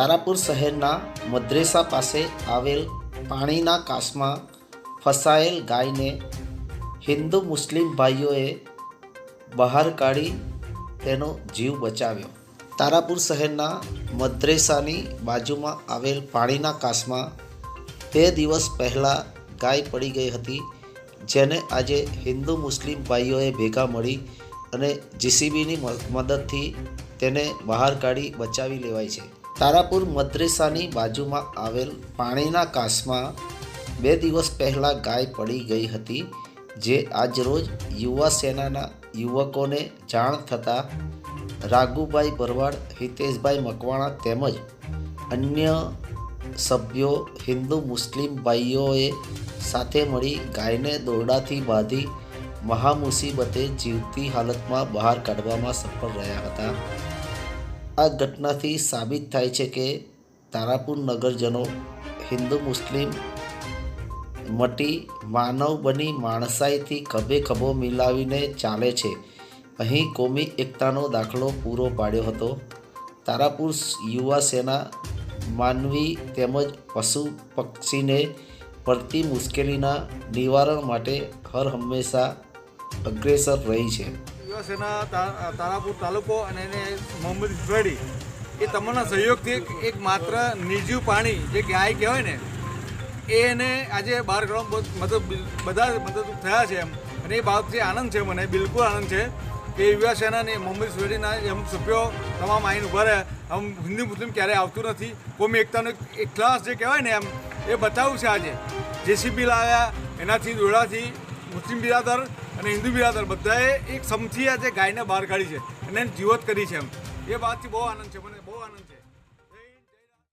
તારાપુર શહેરના મદ્રેસા પાસે આવેલ પાણીના કાસમાં ફસાયેલ ગાયને હિન્દુ મુસ્લિમ ભાઈઓએ બહાર કાઢી તેનો જીવ બચાવ્યો. તારાપુર શહેરના મદ્રેસાની બાજુમાં આવેલ પાણીના કાસમાં બે દિવસ પહેલાં ગાય પડી ગઈ હતી, જેને આજે હિન્દુ મુસ્લિમ ભાઈઓએ ભેગા મળી અને જીસીબીની મદદથી તેને બહાર કાઢી બચાવી લેવાય છે. તારાપુર મદ્રેસાની બાજુમાં આવેલ પાણીના કાસમાં બે દિવસ પહેલાં ગાય પડી ગઈ હતી, જે આજરોજ યુવા સેનાના યુવકોને જાણ થતાં રાઘુભાઈ ભરવાડ, હિતેશભાઈ મકવાણા તેમજ અન્ય સભ્યો હિન્દુ મુસ્લિમ ભાઈઓએ સાથે મળી ગાયને દોરડાથી બાંધી મહામુસીબતે જીવતી હાલતમાં બહાર કાઢવામાં સફળ રહ્યા હતા. આ ઘટનાથી સાબિત થાય છે કે તારાપુર નગરજનો હિન્દુ મુસ્લિમ મટી માનવ બની માણસાઈથી ખભે ખભો મિલાવીને ચાલે છે. અહીં કોમી એકતાનો દાખલો પૂરો પાડ્યો હતો. તારાપુર યુવા સેના માનવી તેમજ પશુ પક્ષીને પડતી મુશ્કેલીના નિવારણ માટે હર હંમેશા અગ્રેસર રહી છે. તા- તારાપુર તાલુકો અને એને મોહમ્મદ ઇસવાડી એ તમારા સહયોગથી એક- માત્ર નિર્જીવ પાણી જે ગાય કહેવાય ને એને આજે બહાર કાઢવામાં મતલબ બધા મદદરૂપ થયા છે એમ. અને એ બાબતથી આનંદ છે મને, બિલકુલ આનંદ છે કે યુવા સેનાની મોહમ્મદ ઇસવાડીના એમ સભ્યો તમામ આઈન ઊભા રહ્યા. આમ હિન્દુ મુસ્લિમ ક્યારેય આવતું નથી. કોમી એકતાનો એક- એક ક્લાસ જે કહેવાય ને એમ, એ બતાવ્યું છે આજે. જેસીબી લાવ્યા, એનાથી દોડાથી મુસ્લિમ બિરાદર અને હિન્દુ બિરાદર બધાએ એક સમથી આજે ગાયને બહાર કાઢી છે અને જીવત કરી છે એમ. એ વાતથી બહુ આનંદ છે, મને બહુ આનંદ છે.